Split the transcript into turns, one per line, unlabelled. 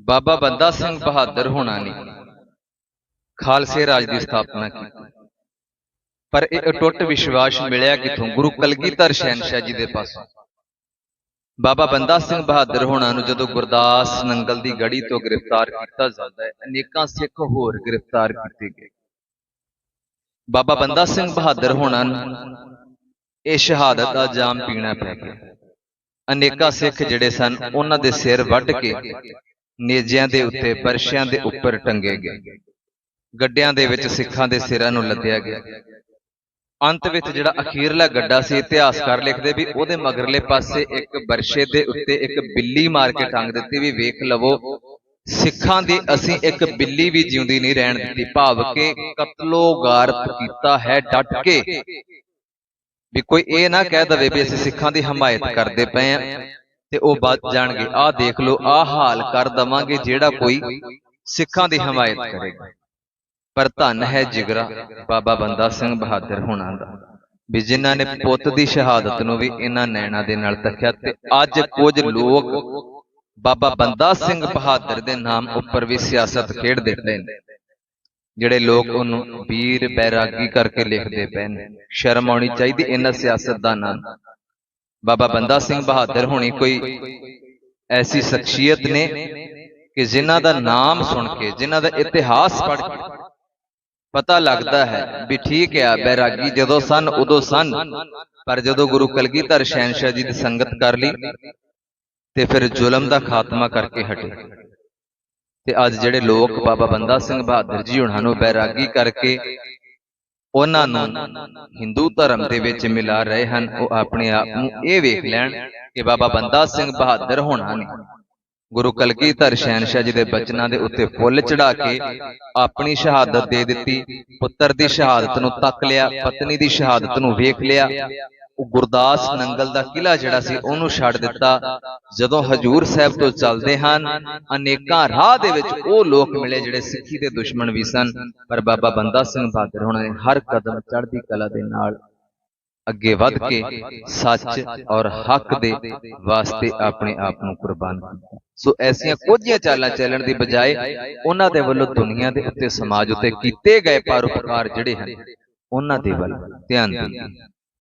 ਬਾਬਾ ਬੰਦਾ ਸਿੰਘ ਬਹਾਦਰ ਹੋਣਾ ਨੇ। ਖਾਲਸੇ ਰਾਜ ਦੀ ਸਥਾਪਨਾ ਕੀਤੀ। ਪਰ ਇਹ ਟੁੱਟ ਵਿਸ਼ਵਾਸ ਮਿਲਿਆ ਕਿਥੋਂ? ਗੁਰੂ ਕਲਗੀਧਰ ਸ਼ਹਿਨशाह ਜੀ ਦੇ ਪਾਸੋਂ। ਬਾਬਾ ਬੰਦਾ ਸਿੰਘ ਬਹਾਦਰ ਹੋਣਾ ਨੂੰ ਜਦੋਂ ਗੁਰਦਾਸ ਨੰਗਲ ਦੀ ਗੜੀ ਤੋਂ ਗ੍ਰਿਫਤਾਰ ਕੀਤਾ ਜਾਂਦਾ ਹੈ, ਅਨੇਕਾਂ ਸਿੱਖ ਹੋਰ ਗ੍ਰਿਫਤਾਰ ਕੀਤੇ ਗਏ। ਬਾਬਾ ਬੰਦਾ ਸਿੰਘ ਬਹਾਦਰ ਹੋਣਾ ਨੂੰ ਇਹ ਸ਼ਹਾਦਤ ਦਾ ਜਾਮ ਪੀਣਾ ਪੈ ਗਿਆ। ਅਨੇਕਾਂ ਸਿੱਖ ਜਿਹੜੇ ਸਨ, ਉਹਨਾਂ ਦੇ ਸਿਰ ਵੱਢ ਕੇ ਨੇਜਿਆਂ ਦੇ ਉੱਤੇ ਪਰਸ਼ਿਆਂ ਦੇ ਉੱਪਰ ਟੰਗੇ ਗਏ। ਗੱਡਿਆਂ ਦੇ ਵਿੱਚ ਸਿੱਖਾਂ ਦੇ ਸਿਰਾਂ ਨੂੰ ਲੱਦਿਆ ਗਿਆ। ਅੰਤ ਵਿੱਚ ਜਿਹੜਾ ਅਖੀਰਲਾ ਗੱਡਾ ਸੀ ਇਤਿਹਾਸਕਾਰ ਲਿਖਦੇ ਵੀ ਉਹਦੇ ਮਗਰਲੇ ਪਾਸੇ ਇੱਕ ਬਰਸ਼ੇ ਦੇ ਉੱਤੇ ਇੱਕ ਬਿੱਲੀ ਮਾਰ ਕੇ ਟੰਗ ਦਿੱਤੀ ਵੀ ਵੇਖ ਲਵੋ ਸਿੱਖਾਂ ਦੀ ਅਸੀਂ ਇੱਕ ਬਿੱਲੀ ਵੀ ਜਿਉਂਦੀ ਨਹੀਂ ਰਹਿਣ ਦਿੱਤੀ। ਭਾਵ ਕਿ ਕਤਲੋ ਗਾਰਤ ਕੀਤਾ ਹੈ ਡਟ ਕੇ। ਵੀ ਕੋਈ ਇਹ ਨਾ ਕਹਿ ਦਵੇ ਵੀ ਅਸੀਂ ਸਿੱਖਾਂ ਦੀ ਹਮਾਇਤ ਕਰਦੇ ਪਏ ਆ ਤੇ ਉਹ ਬਚ ਜਾਣਗੇ। ਆਹ ਦੇਖ ਲਓ, ਆਹ ਹਾਲ ਕਰ ਦਵਾਂਗੇ ਜਿਹੜਾ ਕੋਈ ਸਿੱਖਾਂ ਦੀ ਹਮਾਇਤ ਕਰੇਗਾ। ਪਰ ਧੰਨ ਹੈ ਜਿਗਰਾ ਬਾਬਾ ਬੰਦਾ ਸਿੰਘ ਬਹਾਦਰ ਹੋਣਾ ਦਾ, ਵੀ ਜਿਨ੍ਹਾਂ ਨੇ ਪੁੱਤ ਦੀ ਸ਼ਹਾਦਤ ਨੂੰ ਵੀ ਇਹਨਾਂ ਨੈਣਾ ਦੇ ਨਾਲ ਤੱਕਿਆ ਤੇ ਅੱਜ ਕੁਝ ਲੋਕ ਬਾਬਾ ਬੰਦਾ ਸਿੰਘ ਬਹਾਦਰ ਦੇ ਨਾਮ ਉੱਪਰ ਵੀ ਸਿਆਸਤ ਖੇਡਦੇ ਪਏ ਨੇ, ਜਿਹੜੇ ਲੋਕ ਉਹਨੂੰ ਵੀਰ ਬੈਰਾਗੀ ਕਰਕੇ ਲਿਖਦੇ ਪਏ ਨੇ, ਸ਼ਰਮ ਆਉਣੀ ਚਾਹੀਦੀ ਇਹਨਾਂ ਸਿਆਸਤਦਾਨਾਂ ਨੂੰ। ਬਾਬਾ ਬੰਦਾ ਸਿੰਘ ਬਹਾਦਰ ਹੋਣੀ ਕੋਈ ਐਸੀ ਸ਼ਖਸੀਅਤ ਨੇ ਕਿ ਜਿਨ੍ਹਾਂ ਦਾ ਨਾਮ ਸੁਣ ਕੇ, ਜਿਨ੍ਹਾਂ ਦਾ ਇਤਿਹਾਸ ਪੜ੍ਹ ਕੇ ਪਤਾ ਲੱਗਦਾ ਹੈ ਵੀ ਠੀਕ ਹੈ ਬੈਰਾਗੀ ਜਦੋਂ ਸਨ, ਉਦੋਂ ਸਨ। ਪਰ ਜਦੋਂ ਗੁਰੂ ਕਲਗੀਧਰ ਸ਼ਹਿਨशाह ਜੀ ਦੀ ਸੰਗਤ ਕਰ ਲਈ ਤੇ ਫਿਰ ਜ਼ੁਲਮ ਦਾ ਖਾਤਮਾ ਕਰਕੇ ਹਟੇ। ਤੇ ਅੱਜ ਜਿਹੜੇ ਲੋਕ ਬਾਬਾ ਬੰਦਾ ਸਿੰਘ ਬਹਾਦਰ ਜੀ ਉਹਨਾਂ ਨੂੰ ਬੈਰਾਗੀ ਕਰਕੇ ਉਹਨਾਂ ਨੂੰ ਹਿੰਦੂ ਧਰਮ ਦੇ ਵਿੱਚ ਮਿਲਾ ਰਹੇ ਹਨ ਉਹ ਆਪਣੇ ਆਪ ਨੂੰ ਇਹ ਵੇਖ ਲੈਣ ਕਿ ਬਾਬਾ ਬੰਦਾ ਸਿੰਘ ਬਹਾਦਰ ਹੋਣਾ ਨੇ। ਗੁਰੂ ਕਲਗੀਧਰ ਸ਼ਹਿਨशाह ਜੀ ਦੇ ਬਚਨਾਂ ਦੇ ਉੱਤੇ ਫੁੱਲ ਚੜਾ ਕੇ ਆਪਣੀ ਸ਼ਹਾਦਤ ਦੇ ਦਿੱਤੀ ਪੁੱਤਰ ਦੀ ਸ਼ਹਾਦਤ ਨੂੰ ਤੱਕ ਲਿਆ ਪਤਨੀ ਦੀ ਸ਼ਹਾਦਤ ਨੂੰ ਵੇਖ ਲਿਆ। ਉਹ ਗੁਰਦਾਸ ਨੰਗਲ ਦਾ ਕਿਲਾ ਜਿਹੜਾ ਸੀ, ਉਹਨੂੰ ਛੱਡ ਦਿੱਤਾ। ਜਦੋਂ ਹਜੂਰ ਸਾਹਿਬ ਤੋਂ ਚੱਲਦੇ ਹਨ, ਅਨੇਕਾਂ ਰਾਹ ਦੇ ਵਿੱਚ ਉਹ ਲੋਕ ਮਿਲੇ ਜਿਹੜੇ ਸਿੱਖੀ ਦੇ ਦੁਸ਼ਮਣ ਵੀ ਸਨ। ਪਰ ਬਾਬਾ ਬੰਦਾ ਸਿੰਘ ਬਹਾਦਰ ਹੋਣਾ ਨੇ ਹਰ ਕਦਮ ਚੜ੍ਹਦੀ ਕਲਾ ਦੇ ਨਾਲ ਅੱਗੇ ਵੱਧ ਕੇ ਸੱਚ ਔਰ ਹੱਕ ਦੇ ਵਾਸਤੇ ਆਪਣੇ ਆਪ ਨੂੰ ਕੁਰਬਾਨ ਕੀਤਾ। ਸੋ ਐਸੀਆਂ ਕੁਝੀਆਂ ਚਾਲਾਂ ਚੱਲਣ ਦੀ ਬਜਾਏ ਉਹਨਾਂ ਦੇ ਵੱਲੋਂ ਦੁਨੀਆ ਦੇ ਉੱਤੇ, ਸਮਾਜ ਉੱਤੇ ਕੀਤੇ ਗਏ ਪਰਉਪਕਾਰ ਜਿਹੜੇ ਹਨ, ਉਹਨਾਂ ਦੇ ਵੱਲ ਧਿਆਨ ਦਿਓ